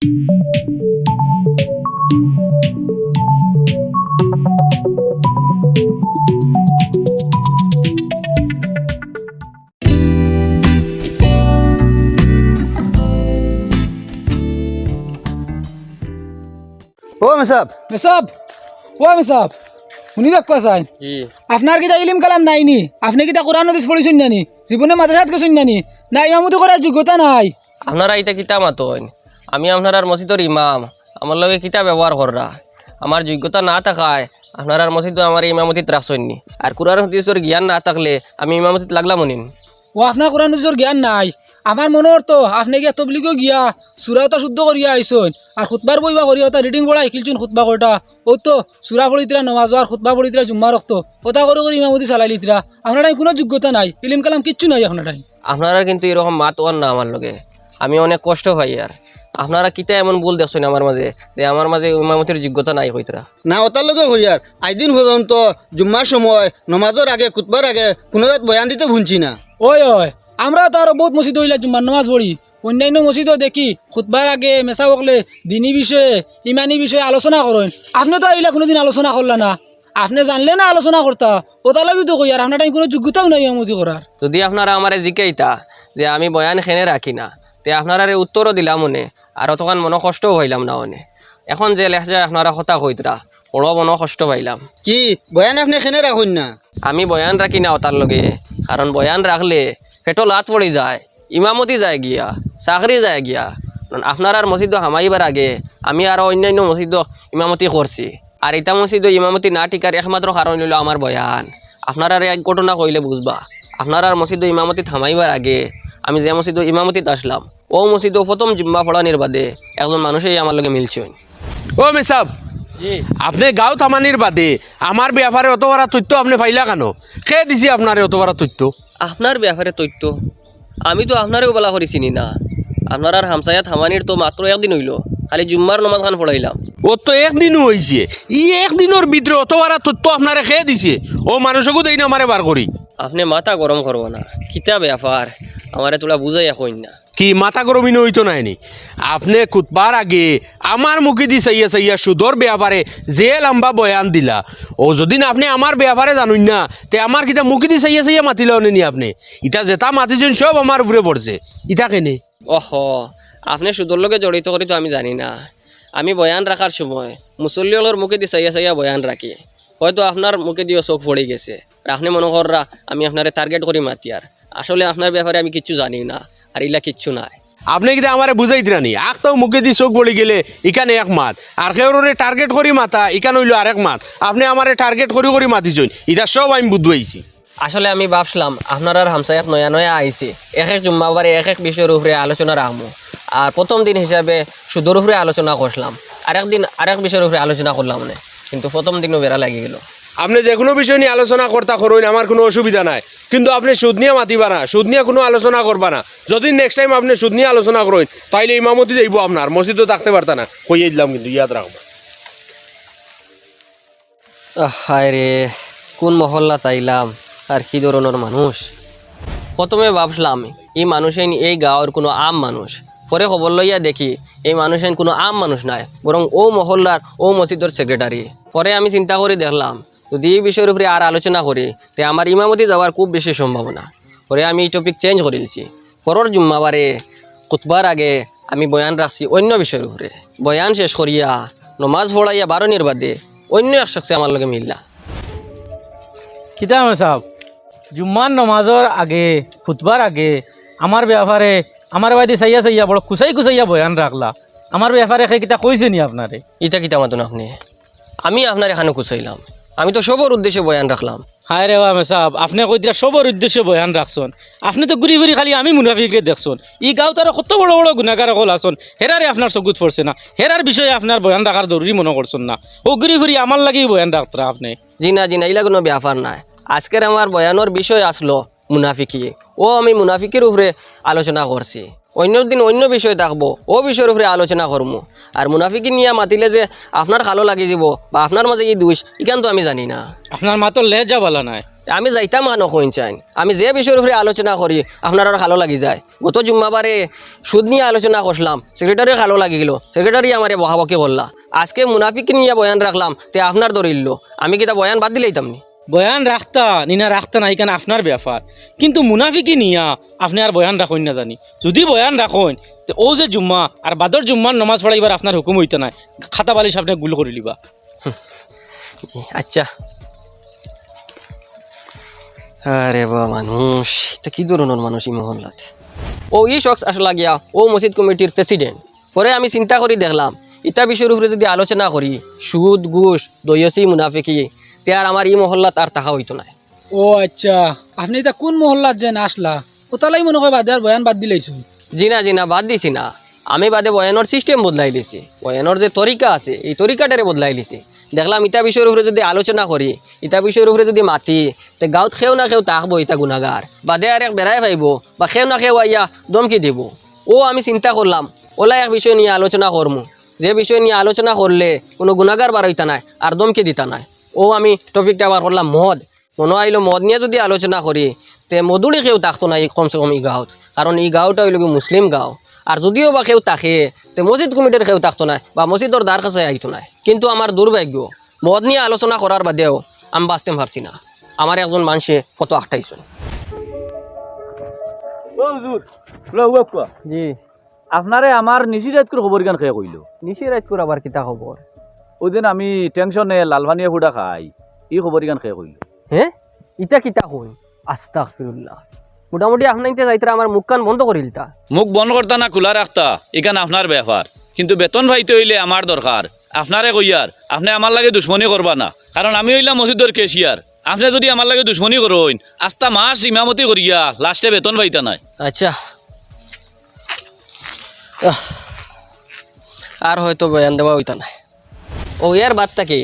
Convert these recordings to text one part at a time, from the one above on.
ও মেসাব। মেসাব ও মেসাব শুনি রাখবা চাই। আপনার কিতা ইলিম কালাম নাইনি আপনি কিতা কোরআন নদীস পড়িছেন নানি জীবনে মাদ্রাসাত গেছেন নানি না ইমামতি করার যোগ্যতা নাই। আপনারা এটা কিতা মাতন আমি আপনার মসজিদর ইমাম। আমার লগে কিতা ব্যবহার কররা আমার যোগ্যতা না থাকায় আপনার মসজিদ আমার ইমামতিত রাখছনি আর কুরার হদিসর জ্ঞান না থাকলে আমি ইমামতিত লাগলাম নিন ও আপনার কোরআন নদীসর জ্ঞান নাই আমার মনে তো আপনি গিয়া তবলিগও গিয়া সুরাওতা শুদ্ধ করিয়া আইসন আর খুতবার বইবা করিয়া ওটা রিডিং পড়া শিকিলছুন খুতবা করটা ও তো সুরা পড়িতরা নমাজ আর খুতবা পড়িতরা জুম্মা রক্ত ওটা করে করে ইমামতি চালাই লিতরা আপনার কোনো যোগ্যতা নাই। ইলিম কালাম কিচ্ছু নাই আপনার আপনারা কিন্তু এরকম মাত না আমার লগে। আমি অনেক কষ্ট পাই আর আপনারা কিতা এমন বল দেখছেন আমার মাঝে? যে আমার মাঝে ইমামতির যোগ্যতা নাই হইতরা। না ওটার লগে হইয়ার আইদিন পর্যন্ত জুম্মার সময় নমাজের আগে কুতবার আগে কোনো বয়ান দিতে ভুনছি না। ওই ওই। আমরা তো আরও বহুত মসজিদ হইলা জুম্মার নামাজ পড়ি। অন্যান্য মসজিদও দেখি খুতবার আগে মেসা বকলে দিনী বিষয়ে ইমানি বিষয়ে আলোচনা করেন। আপনি তো এইলা কোনোদিন আলোচনা করলা না। আপনি জানলে না আলোচনা করতা। ওটা লাগি তো কই আর আপনার টাইম কোনো যোগ্যতাও নাই ইমামতি করার। যদি আপনারা আমারে জিকাইতা যে আমি বয়ান খেনে রাখি না তে আপনারা উত্তরও দিলাম মনে। আর অতখান মনে কষ্টও হইলাম না মনে। এখন যে লেখা আপনারা কথা কইতরা বড় মনে কষ্ট পাইলাম। কি বয়ান আপনি খেনে রাখুন না? আমি বয়ান রাখি না ওটার লগে কারণ বয়ান রাখলে পেটো লাত পড়ি যায় ইমামতি যায় গিয়া চাকরি যায় গিয়া। আপনার আর মসজিদ হামাইবার আগে আমি আর অন্যান্য মসজিদ ইমামতি করছি আর ইটা মসজিদ ইমামতি না টিকার একমাত্র কারণ হইল আমার বয়ান। আপনার আর এক ঘটনা কইলে বুঝবা আপনার আর মসজিদ ইমামতি থামাইবার আগে আমি যে মসজিদ ইমামতিত আসলাম ও মসজিদ প্রথম জিম্মা ফড়ানির বাদে একজন মানুষই আমার লগে মিলছে ও মেসাব আপনি গাঁও থামানির বাদে আমার ব্যাপারে অত বড় তথ্য আপনি পাইলা কেন? কে দিছি আপনার অত বড় তথ্য? আপনার ব্যাপারে তথ্য? আমি তো আপনারও বলা করি চিনি না। আপনার আর হামসায়া থামানির তো মাত্র একদিন হইল খালি জুম্মার নমাজ খান পড়াইলাম। ও তো একদিনও হয়েছে ই একদিনের ভিতরে অত বড় তথ্য আপনারে খেয়ে দিছে? ও মানুষকও দেই না আমারে বার করি। আপনি মাথা গরম করব না। কিতা ব্যাপার আমারে তোলা বুঝাই এখন না। কি মাথা গরমিন হইতো নাইনি আপনি কুতবার আগে আমার মুখে দি চাইয়া চাইয়া সুদর ব্যাপারে যে লম্বা বয়ান দিলা। ও যদি না আপনি আমার ব্যাপারে জানুন না তে আমার কিতা মুখে দি চাইয়া চাইয়া মাতিলেও নি আপনি? ইটা যেটা মাতিছেন সব আমার উপরে পড়ছে। ইটা কেনে? ওহ আপনি সুদর লগে জড়িত করি তো আমি জানি না। আমি বয়ান রাখার সময় মুসল্লিগুলোর মুখে দিয়ে চাইয়া চাইয়া বয়ান রাখি হয়তো আপনার মুখে দিয়ে চোখ পড়ে গেছে। আপনি মনে কররা আমি আপনারে টার্গেট করি মাতি আর আসলে আপনার ব্যাপারে আমি কিচ্ছু জানি না আর ইলা কিচ্ছু নাই। আপনি কিন্তু আমারে বুঝাই দিলানি আখ তো মুখে দি চোখ বলি গেলে ইখানে এক মাত আর কেউরে টার্গেট করি মাতা ইখান হইল আরেক মাত। আপনি আমারে টার্গেট করি করি মাতি মাতিছেন এটা সব আমি বুঝাইছি আসলে আমি ভাবছিলাম আপনার আর হামসায়াত নয়া নয়া আইছে এক এক জুম্মাবারে এক এক বিষয়ের উপরে আলোচনা রাখব আর প্রথম দিন হিসাবে সুদূর উপরে আলোচনা করলাম আরেক দিন আরেক বিষয়ের উপরে আলোচনা করলাম মানে কিন্তু প্রথম দিনও বেড়া লাগি গেল। আপনি যে কোনো বিষয় নিয়ে আলোচনা করতা করুন, আমার কোনো অসুবিধা নাই। কিন্তু আপনি সুদ নিয়ে মাতিবা না, সুদ নিয়ে কোনো আলোচনা করবা না। যদি নেক্সট টাইম আপনি সুদ নিয়ে আলোচনা করুন, তাইলে ইমামতি যাইব আপনার, মসজিদও থাকতে পারতা না। কইয়ে দিলাম কিন্তু, ইয়াদ রাখব। হায় রে, কোন মহল্লা তাইলাম আর কি ধরনের মানুষ? প্রথমে ভাবলাম এই মানুষেন এই গাঁৱৰ কোনো আম মানুষ। পরে খবর লইয়া দেখি, এই মানুষেন কোনো আম মানুষ নাই, বরং ও মহল্লার ও মসজিদর সেক্রেটারি পরে আমি চিন্তা করে দেখলাম যদি এই বিষয়ের উপরে আর আলোচনা করি তে আমার ইমামতি যাওয়ার খুব বেশি সম্ভাবনা। পরে আমি এই টপিক চেঞ্জ করেছি পরের জুম্মাবারে কুতবার আগে আমি বয়ান রাখছি অন্য বিষয়ের উপরে। বয়ান শেষ করিয়া নমাজ পড়াইয়া বারণের বাদে অন্য এক শখসে আমার লগে মিললা। কিতা সাহেব? জুম্মান নমাজর আগে খুতবার আগে আমার ব্যাপারে আমার বাদি চাইয়া চাইয়া বড় কুচাই কুচাইয়া বয়ান রাখলা আমার ব্যাপারে কিতা কইছে নি আপনারে? ইটা কিতা মাতুন আপনি? আমি আপনার এখানে কুচাইলাম আমি তো সবর উদ্দেশ্যে বয়ান রাখলাম। হায় রে ওয়া মেসাব আপনি কই দিলা সবর উদ্দেশ্যে বয়ান রাখছন? আপনি তো ঘুরি ঘুরি খালি আমি মুনাফিকরে দেখছন। ই গাঁও তারা কত বড় বড় গুণাগার হল আসন হেরারে আপনার চকুত পড়ছে না। হেরার বিষয়ে আপনার বয়ান রাখার জরুরি মনে করছেন না। ও ঘুরি ঘুরি আমার লাগি বয়ান রাখতরা আপনি। জি না জি না এগুলা কোনো ব্যাপার নাই। আজকের আমার বয়ানোর বিষয় আসলো মুনাফিকি। ও আমি মুনাফিকের উপরে আলোচনা করছি অন্য দিন অন্য বিষয় থাকব ও বিষয়ের উপরে আলোচনা করব আর মুনাফিকি নিয়ে মাতিলে যে আপনার খালো লাগি যাব বা আপনার মাঝে কি দুষ ইখান তো আমি জানি না। আপনার মা তো লেজা নাই। আমি যাইতাম মানো কইন চাইন আমি যে বিষয়ের উপরে আলোচনা করি আপনার আর ভালো লাগি যায়। গত জুম্মাবারে সুদ নিয়ে আলোচনা করলাম সেক্রেটারি ভালো লাগি গেল। সেক্রেটারি আমারে বহাবকি বললা আজকে মুনাফিক নিয়ে বয়ান রাখলাম তে আপনার ধরিল আমি কিতা বয়ান বাদ দিলেইতাম নি? বয়ান রাখতা নিনা রাখতা নাই কেন আপনার ব্যাপার কিন্তু মুনাফিকি নিয়া আপনি আর বয়ান রাখুন না জানি যদি বয়ান রাখুন তো ও যে জুম্মা আর বাদর জুম্মার নমাজ পড়াইবার আপনার হুকুম হইতে নাই। খাতা বালিশ আপনি গুল করে লিবা আচ্ছা। আরে বা মানুষ। তা কি ধরনের মানুষ এই মহল্লাত? ও ই শখস আসলা গিয়া ও মসজিদ কমিটির প্রেসিডেন্ট পরে আমি চিন্তা করি দেখলাম ইটা বিষয়ের উপরে যদি আলোচনা করি সুদ ঘুষ দৈয়সি মুনাফিকি তে আর আমার ই মহল্লাত আর তাহা হইতো না। ও আচ্ছা আপনি এটা কোন মহল্লাত যেন আসলা? ওতালাই মনে হয় বাদে আর বয়ান বাদ দিলাইছো। জি না জি না বাদ দিছি না। আমি বাদে বয়ানোর সিস্টেম বদলাই দিছি। বয়ানোর যে তরিকা আছে এই তরিকাটারে বদলাই দিছি। দেখলাম ইটা বিষয়ের উপরে যদি আলোচনা করি ইটা বিষয়ের উপরে যদি মাতি তে গাঁৱত খেও না সেও তাকবো ইটা গুণাগার বাদে আর এক বেড়াই পাইব বা খেও না সেও আইয়া দমকি দিব। ও আমি চিন্তা করলাম ওলা এক বিষয় নিয়ে আলোচনা করমু। যে বিষয় নিয়ে আলোচনা করলে কোনো গুণাগার বার হইতা নাই আর দমকি দিতা নাই। ও আমি টপিকটা আবার করলাম মদ। মনে আইলো মদ নিয়ে যদি আলোচনা করি তে মধুরি কেউ থাকতো না এই কমসে কম এই গাঁৱত। কারণ এই গাঁওটা হইল কি মুসলিম গাঁও। আর যদিও বা কেউ থাকে তে মসজিদ কমিটির কেউ থাকতো না বা মসজিদর দ্বার কাছে আইতো না কিন্তু আমার দুর্ভাগ্য মদ নিয়ে আলোচনা করার বাদেও আমি বাঁচতে পারছি না। আমার একজন মানুষে কত আটটাইছে জি। আপনারে আমার নিশিরাজকুর খবর গান খেয়ে কইল? নিশিরাজপুর আবার কিতা খবর ওই দিন আমি টেনশনে লালভানিয়া ফুডা খাই। ই খবর গান খেয়ে কইল হে? ইটা কিতা হই আস্তাক ফিরুল্লাহ মোটামুটি আপনাইতে যাইতে আমার মুখ কান বন্ধ করিল তা। মুখ বন্ধ করতা না খোলা রাখতা এখান আপনার ব্যাপার কিন্তু বেতন ভাইতে হইলে আমার দরকার। আপনারে কইয়ার আপনি আমার লাগে দুশ্মনী করবা না। কারণ আমি হইলাম মসজিদর কেশিয়ার। আপনি যদি আমার লাগে দুশ্মনী করইন আস্তা মাস ইমামতি করিয়া লাস্টে বেতন পাইতা নাই। আচ্ছা। আর হয়তো বয়ান দেওয়া হইতা না ও ইয়ার বাদ থাকে।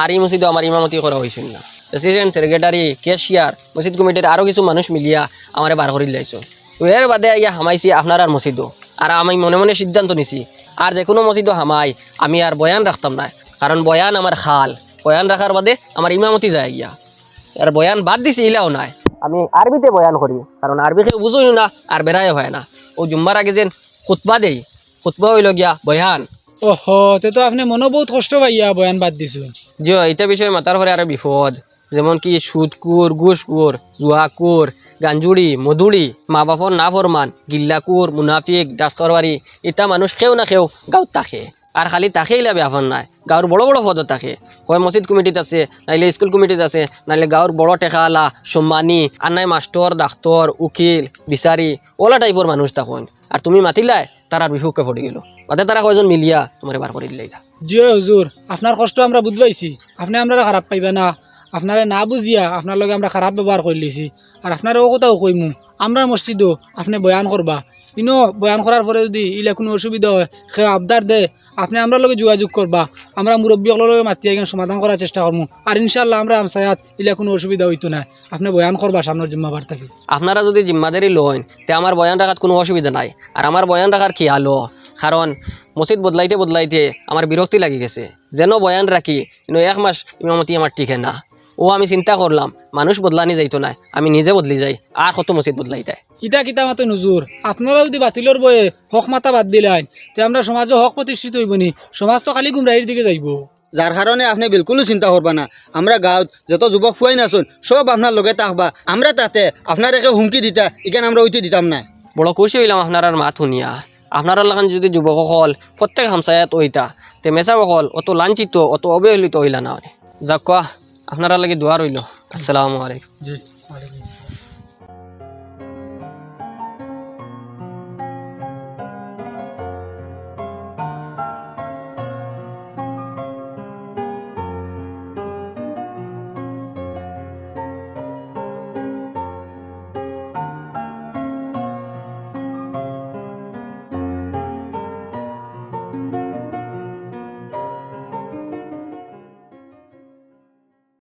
আর এই মসজিদে আমার ইমামতি করা হয়েছিল না। প্রেসিডেন্ট সেক্রেটারি কেশিয়ার মসজিদ কমিটির আরও কিছু মানুষ মিলিয়া আমারে বার করি লাইছো এর বাদে ইয়া হামাইছি আপনার আর মসজিদও। আর আমি মনে মনে সিদ্ধান্ত নিছি, আর যে কোনো মসজিদও হামাই, আমি আর বয়ান রাখতাম না। কারণ বয়ান আমার খাল। বয়ান রাখার বাদে আমার ইমামতি যায় গিয়া। আর বয়ান বাদ দিছি ইলাও নাই। আমি আরবিতে বয়ান করি, কারণ আরবি কেউ বুঝোই না আর বেড়াই হয় না। ও জুম্মার আগে যেন খুতবা দেই। খুতবা হইল গিয়া বয়ান। ওহো, তে তো আপনি মনে বহুত কষ্ট পাইয়া বয়ান বাদ দিছো যে এটা বিষয়ে মাতার পরে আরও বিপদ। যেমন কি সুদকুর ঘুষকুর জুয়াকুর গাঞ্জুড়ি মধুড়ি মা বাপর না ফরমান গিল্লাকুর মুনাফিক ডাস্করবারি এটা মানুষ কেউ না কেউ গাঁৱত থাকে। আর খালি তাকেই লাভ আফন নাই। গাঁৱৰ বড় বড় পদত থাকে। হয় মসজিদ কমিটিত আছে, নাইলে স্কুল কমিটিত আছে, নাইলে গাঁৱৰ বড় টেকালা সম্মানী আর নাই মাস্টর ডাক্তর উকিল বিচারি ওলা টাইপর মানুষ তখন আর তুমি মাতিলাই তারার বিহুকে পড়ে গেল। তাতে তারা কয়জন মিলিয়া তোমার বার করে দিলে এটা? জিও হুজুর আপনার কষ্ট আমরা বুঝবাইছি। আপনি আমরা খারাপ পাইবা না। আপনারে না বুঝিয়া আপনার লগে আমরা খারাপ ব্যবহার করে লিছি। আর আপনার ও কথাও কইমু আমরা মসজিদও আপনি বয়ান করবা। ইনো বয়ান করার পরে যদি ইলা কোনো অসুবিধা হয় সে আবদার দে আপনি আমরা লগে যোগাযোগ করবা। আমরা মুরব্বীগুলোর লগে মাতি এখানে সমাধান করার চেষ্টা করব আর ইনশাল্লাহ আমরা আমসায়াত ইলা কোনো অসুবিধা হইতো না। আপনি বয়ান করবা সামনের জুম্মাবার থাকি। আপনারা যদি জিম্মাদারি লন তে আমার বয়ান রাখার কোনো অসুবিধা নাই। আর আমার বয়ান রাখার কি আলো? কারণ মসজিদ বদলাইতে বদলাইতে আমার বিরক্তি লাগি গেছে। যেন বয়ান রাখি কিন্তু এক মাস ইমামতি আমার টিকে না। ও আমি চিন্তা করলাম মানুষ বদলানি যাইতো না আমি নিজে বদলি যাই আর কত মসজিদ বদলাইতে ইটা কিতা মাতো নজুর আপনারা যদি বাতিলর বয়ে হক মাতা বাদ দিলেন তে আমরা সমাজে হক প্রতিষ্ঠিত হইব নি সমাজ তো খালি গুমরাহির দিকে যাইব। যার কারণে আপনি বিলকুলও চিন্তা করবা না আমরা গাঁৱত যত যুবক ফুয়াই নাচুন সব আপনার লগে থাকবা আমরা তাতে আপনার একে হুমকি দিতা এখানে আমরা ওইতে দিতাম না। বড় খুশি হইলাম আপনার মাত শুনিয়া। আপনার লাগান যদি যুবকসকল প্রত্যেক হামসায়াত ওইটা তে মেচাসকল অত লাঞ্ছিত অত অবহেলিত হইলা না যাক কোৱা আপনাৰা লাগে দোয়া ৰইল আসসালামু আলাইকুম।